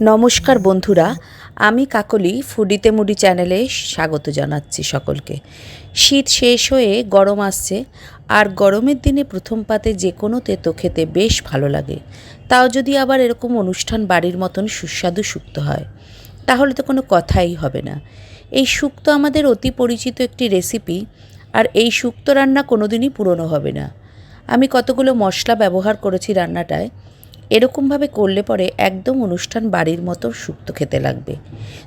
নমস্কার বন্ধুরা, আমি কাকলি ফুডিতে মুডি চ্যানেলে স্বাগত জানাচ্ছি সকলকে। শীত শেষ হয়ে গরম আসছে, আর গরমের দিনে প্রথম পাতে যে কোনো তেতো খেতে বেশ ভালো লাগে। তাও যদি আবার এরকম অনুষ্ঠান বাড়ির মতন সুস্বাদু শুক্ত হয়, তাহলে তো কোনো কথাই হবে না। এই শুক্তো আমাদের অতি পরিচিত একটি রেসিপি, আর এই শুক্তো রান্না কোনোদিনই পুরনো হবে না। আমি কতগুলো মশলা ব্যবহার করেছি রান্নাটায় এরকমভাবে করলে পরে একদম অনুষ্ঠান বাড়ির মতো শুক্তো খেতে লাগবে।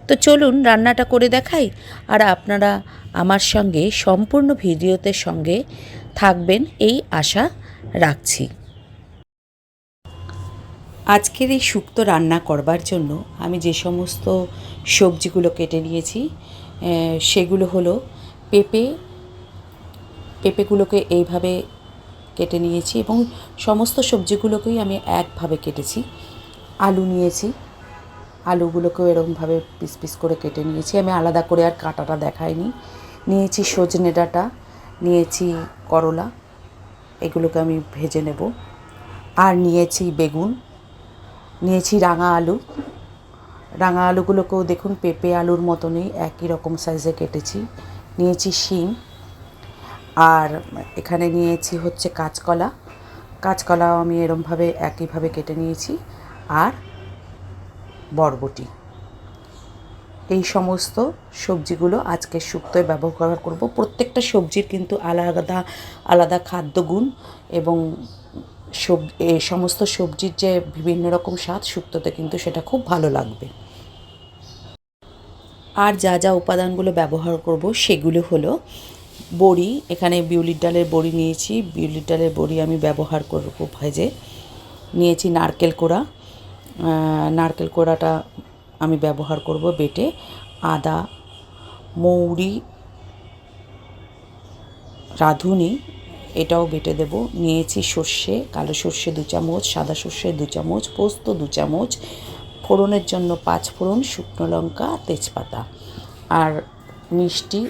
তো চলুন রান্নাটা করে দেখাই আর আপনারা আমার সঙ্গে সম্পূর্ণ ভিডিওতে সঙ্গে থাকবেন এই আশা রাখছি। আজকের এই শুক্তো রান্না করবার জন্য আমি যে সমস্ত সবজিগুলো কেটে নিয়েছি সেগুলো হলো পেঁপে, পেঁপেগুলোকে এইভাবে কেটে নিয়েছি এবং সমস্ত সবজিগুলোকেই আমি একভাবে কেটেছি। আলু নিয়েছি। আলুগুলোকেও এরকমভাবে পিস পিস করে কেটে নিয়েছি। আমি আলাদা করে আর কাটাটা দেখাইনি। নিয়েছি সজনে ডাঁটা, নিয়েছি করলা, এগুলোকে আমি ভেজে নেব। আর নিয়েছি বেগুন, নিয়েছি রাঙা আলু। রাঙা আলুগুলোকেও দেখুন পেঁপে আলুর মতনই একই রকম সাইজে কেটেছি। নিয়েছি শিম আর এখানে নিয়েছি হচ্ছে কাঁচকলা। কাঁচকলাও আমি এরমভাবে একইভাবে কেটে নিয়েছি। আর বরবটি। এই সমস্ত সবজিগুলো আজকে শুক্তোয় ব্যবহার করব। প্রত্যেকটা সবজির কিন্তু আলাদা আলাদা খাদ্যগুণ এবং সব এই সমস্ত সবজির যে বিভিন্ন রকম স্বাদ শুক্তোতে কিন্তু সেটা খুব ভালো লাগবে। আর যা যা উপাদানগুলো ব্যবহার করব সেগুলো হলো বড়ি, এখানে বিউলির ডালের বড়ি নিয়েছি। বিউলির ডালের বড়ি আমি ব্যবহার করব ভেজে। নিয়েছি নারকেল কোড়া। নারকেল কোড়াটা আমি ব্যবহার করব বেটে। আদা, মৌরি, রাঁধুনি, এটাও বেটে দেব। নিয়েছি সর্ষে, কালো সর্ষে দু চামচ, সাদা সর্ষে দু চামচ, পোস্ত দু চামচ, ফোড়নের জন্য পাঁচ ফোড়ন, শুকনো লঙ্কা, তেজপাতা। আর মিষ্টি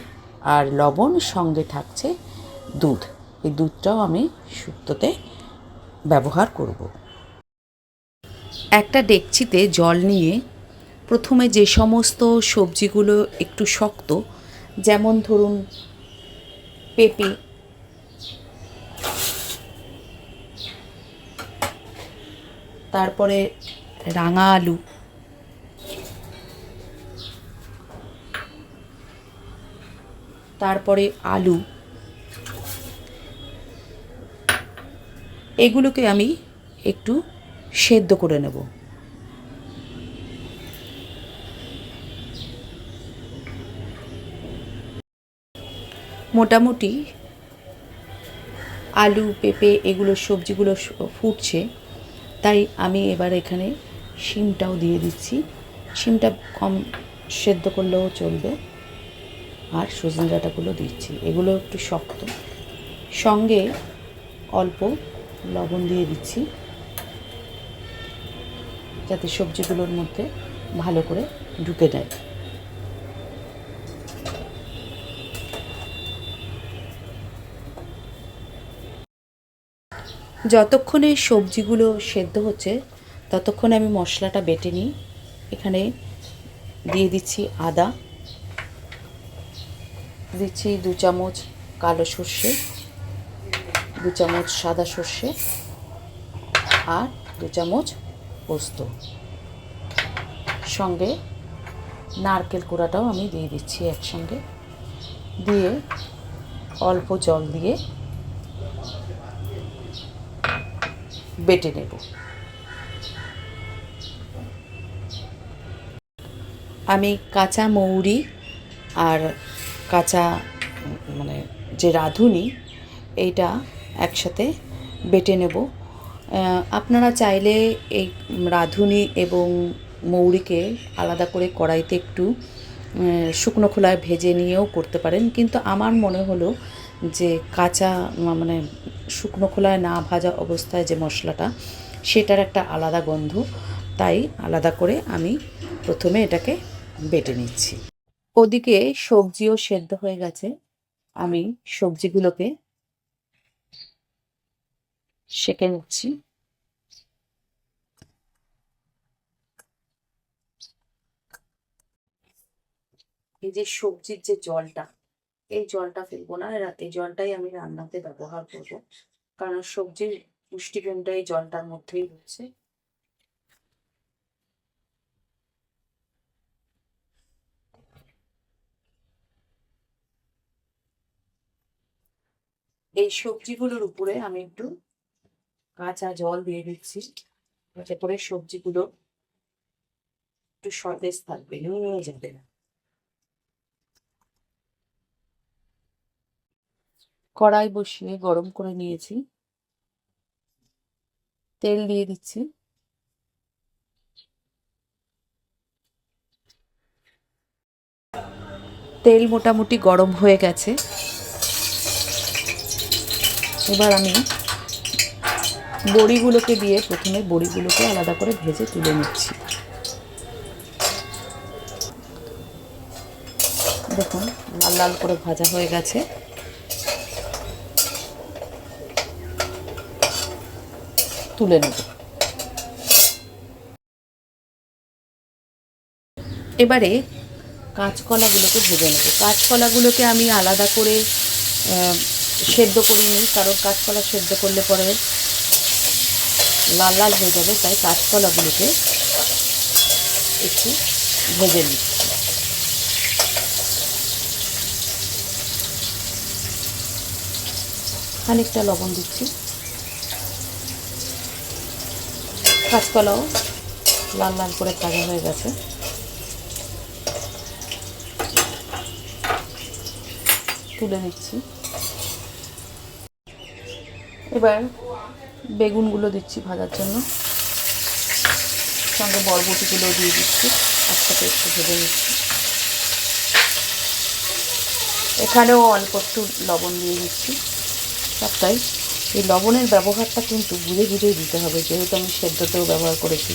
আর লবণ সঙ্গে থাকছে দুধ। এই দুধটাও আমি শুক্তোতে ব্যবহার করব। একটা ডেকচিতে জল নিয়ে প্রথমে যে সমস্ত সবজিগুলো একটু শক্ত, যেমন ধরুন পেঁপে, তারপরে রাঙা আলু তারপরে আলু। এগুলোকে আমি একটু সেদ্ধ করে নেব। মোটামুটি আলু, পেঁপে এগুলো সবজিগুলো ফুটছে। তাই আমি এবার এখানে শিমটাও দিয়ে দিচ্ছি। শিমটা কম সেদ্ধ করলেও চলবে। আর সজনে ডাঁটাগুলো দিচ্ছি। এগুলো একটু শক্ত। সঙ্গে অল্প লবণ দিয়ে দিচ্ছি। যাতে সবজিগুলোর মধ্যে ভালো করে ঢুকে দেয় যতক্ষণে সবজিগুলো সেদ্ধ হচ্ছে, ততক্ষণে আমি মশলাটা বেটে নিই। এখানে দিয়ে দিচ্ছি আদা। দিচ্ছি দু চামচ কালো সর্ষে, দু চামচ সাদা সর্ষে আর দু চামচ পোস্ত। সঙ্গে নারকেল কোড়াটাও আমি দিয়ে দিচ্ছি একসঙ্গে। দিয়ে অল্প জল দিয়ে বেটে নেব। আমি কাঁচা মৌরি আর কাঁচা মানে যে রাঁধুনি, এইটা একসাথে বেটে নেব। আপনারা চাইলে এই রাঁধুনি এবং মৌরিকে আলাদা করে কড়াইতে একটু শুকনো খোলায় ভেজে নিয়েও করতে পারেন। কিন্তু আমার মনে হলো যে কাঁচা মানে শুকনো খোলায় না ভাজা অবস্থায় যে মশলাটা, সেটার একটা আলাদা গন্ধ। তাই আলাদা করে আমি প্রথমে এটাকে বেটে নিচ্ছি। ওদিকে সবজিও সেদ্ধ হয়ে গেছে। আমি সবজিগুলোকে সেঁকে নিচ্ছি। এই যে সবজির যে জলটা, এই জলটা ফেলব না এই জলটাই আমি রান্নাতে ব্যবহার করব। কারণ সবজির পুষ্টিগুণটা এই জলটার মধ্যেই রয়েছে। এই সবজিগুলোর উপরে আমি একটু কাঁচা জল দিয়ে দিচ্ছি। যাতে করে সবজিগুলো একটু সতেজ থাকবে নুয়ে যাবে না। কড়াই বসিয়ে গরম করে নিয়েছি। তেল দিয়ে দিচ্ছি। তেল মোটামুটি গরম হয়ে গেছে। এবার আমি বড়িগুলোকে দিয়ে প্রথমে বড়িগুলোকে আলাদা করে ভেজে তুলে নিচ্ছি। দেখুন, লাল লাল করে ভাজা হয়ে গেছে। তুলে নেব। এবারে কাঁচকলাগুলোকে ভেজে নেব। কাঁচকলাগুলোকে আমি আলাদা করে সেদ্ধ করিনি, কারণ কাঁচকলা সেদ্ধ করলে পরে লাল লাল হয়ে যাবে, তাই কাঁচকলাগুলোকে একটু ভেজে নিচ্ছি খানিকটা লবণ দিচ্ছি। কাঁচকলাও লাল লাল করে ভাজা হয়ে গেছে। তুলে নিচ্ছি। এবার বেগুনগুলো দিচ্ছি ভাজার জন্য। সঙ্গে বরবটিগুলো দিয়ে দিচ্ছি, একসাথে একটু ভেজে নিচ্ছি। এখানেও অল্প একটু লবণ দিয়ে দিচ্ছি। সবটাই। এই লবণের ব্যবহারটা কিন্তু বুঝে বুঝেই দিতে হবে, যেহেতু আমি সেদ্ধতেও ব্যবহার করেছি,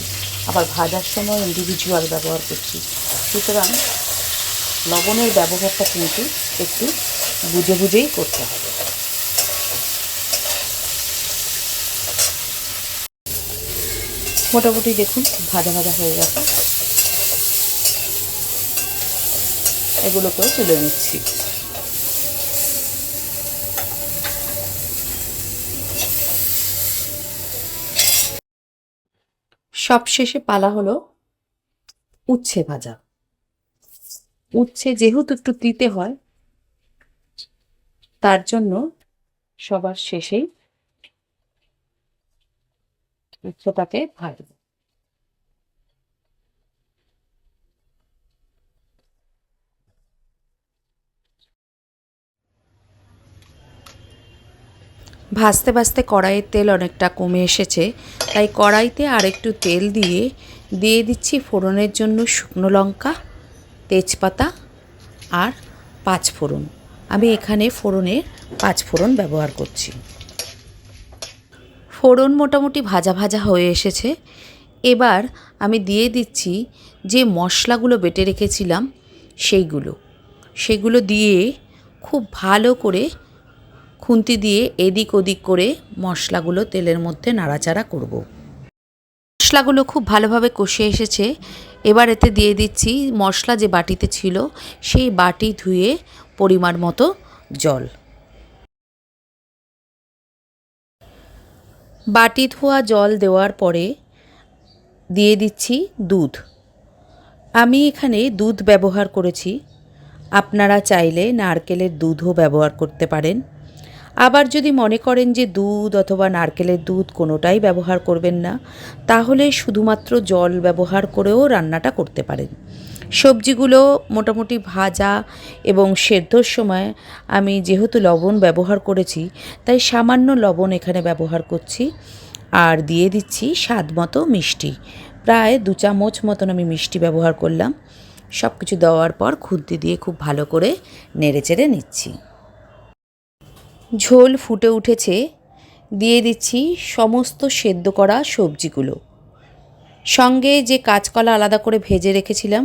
আবার ভাজার সময় ইন্ডিভিজুয়াল ব্যবহার করছি। সুতরাং লবণের ব্যবহারটা কিন্তু একটু বুঝে বুঝেই করতে হবে। মোটামুটি দেখুন, ভাজা ভাজা হয়ে গেছে। এগুলোকেও তুলে নিচ্ছি। সবশেষে পালা হলো উচ্ছে ভাজা। উচ্ছে যেহেতু একটু তিতে হয়, তার জন্য সবার শেষেই উচ্ছেটাকে ভাজব ভাজতে ভাজতে কড়াইয়ের তেল অনেকটা কমে এসেছে, তাই কড়াইতে আর একটু তেল দিয়ে দিয়ে দিচ্ছি ফোড়নের জন্য শুকনো লঙ্কা, তেজপাতা আর পাঁচ ফোড়ন আমি এখানে ফোড়নে পাঁচ ফোড়ন ব্যবহার করছি। ফোড়ন মোটামুটি ভাজা ভাজা হয়ে এসেছে। এবার আমি দিয়ে দিচ্ছি যে মশলাগুলো বেটে রেখেছিলাম, সেইগুলো। সেগুলো দিয়ে খুব ভালো করে খুন্তি দিয়ে এদিক ওদিক করে মশলাগুলো তেলের মধ্যে নাড়াচাড়া করব। মশলাগুলো খুব ভালোভাবে কষে এসেছে। এবার এতে দিয়ে দিচ্ছি মশলা যে বাটিতে ছিল, সেই বাটি ধুয়ে পরিমাণ মতো জল। বাটি ধোয়া জল দেওয়ার পরে দিয়ে দিচ্ছি দুধ। আমি এখানে দুধ ব্যবহার করেছি। আপনারা চাইলে নারকেলের দুধও ব্যবহার করতে পারেন। আবার যদি মনে করেন যে দুধ অথবা নারকেলের দুধ কোনোটাই ব্যবহার করবেন না, তাহলে শুধুমাত্র জল ব্যবহার করেও রান্নাটা করতে পারেন। সবজিগুলো মোটামুটি ভাজা এবং সেদ্ধর সময় আমি যেহেতু লবণ ব্যবহার করেছি, তাই সামান্য লবণ এখানে ব্যবহার করছি। আর দিয়ে দিচ্ছি স্বাদ মতো মিষ্টি। প্রায় দু চামচ মতন আমি মিষ্টি ব্যবহার করলাম। সব কিছু দেওয়ার পর খুন্তি দিয়ে খুব ভালো করে নেড়েচেড়ে নিচ্ছি। ঝোল ফুটে উঠেছে। দিয়ে দিচ্ছি সমস্ত সেদ্ধ করা সবজিগুলো। সঙ্গে যে কাঁচকলা আলাদা করে ভেজে রেখেছিলাম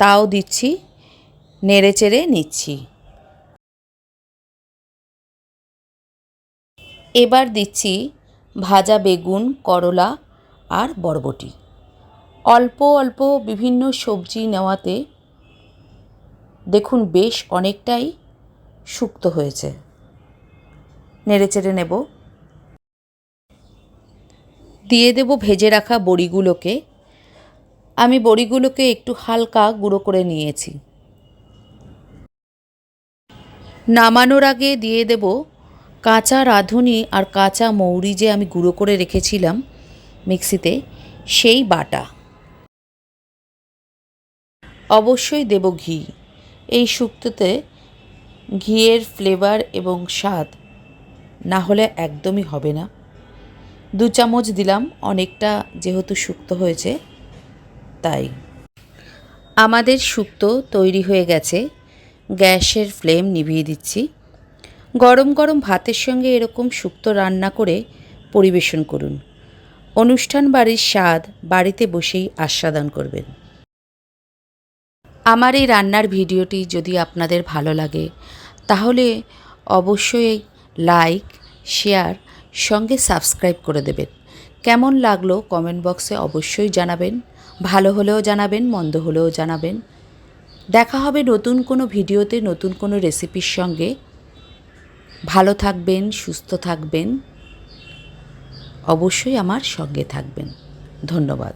তাও দিচ্ছি, নেড়ে চেড়ে নিচ্ছি। এবার দিচ্ছি ভাজা বেগুন, করলা আর বরবটি। অল্প অল্প বিভিন্ন সবজি নেওয়াতে দেখুন বেশ অনেকটাই শুক্ত হয়েছে। নেড়ে চেড়ে নেব। দিয়ে দেব ভেজে রাখা বড়িগুলোকে আমি বড়িগুলোকে একটু হালকা গুঁড়ো করে নিয়েছি। নামানোর আগে দিয়ে দেব কাঁচা রাঁধুনি আর কাঁচা মৌরি যে আমি গুঁড়ো করে রেখেছিলাম মিক্সিতে, সেই বাটা। অবশ্যই দেব ঘি। এই শুক্তোতে ঘিয়ের ফ্লেভার এবং স্বাদ না হলে একদমই হবে না। দু চামচ দিলাম, অনেকটা যেহেতু শুক্তো হয়েছে। তাই। আমাদের শুক্তো তৈরি হয়ে গেছে। গ্যাসের ফ্লেম নিভিয়ে দিচ্ছি। গরম গরম ভাতের সঙ্গে এরকম শুক্তো রান্না করে পরিবেশন করুন। অনুষ্ঠান বাড়ির স্বাদ বাড়িতে বসেই আস্বাদন করবেন। আমার এই রান্নার ভিডিওটি যদি আপনাদের ভালো লাগে, তাহলে অবশ্যই লাইক, শেয়ার, সঙ্গে সাবস্ক্রাইব করে দেবেন। কেমন লাগল কমেন্ট বক্সে অবশ্যই জানাবেন। ভালো হলেও জানাবেন, মন্দ হলেও জানাবেন। দেখা হবে নতুন কোনো ভিডিওতে, নতুন কোনো রেসিপির সঙ্গে। ভালো থাকবেন, সুস্থ থাকবেন। অবশ্যই আমার সঙ্গে থাকবেন। ধন্যবাদ।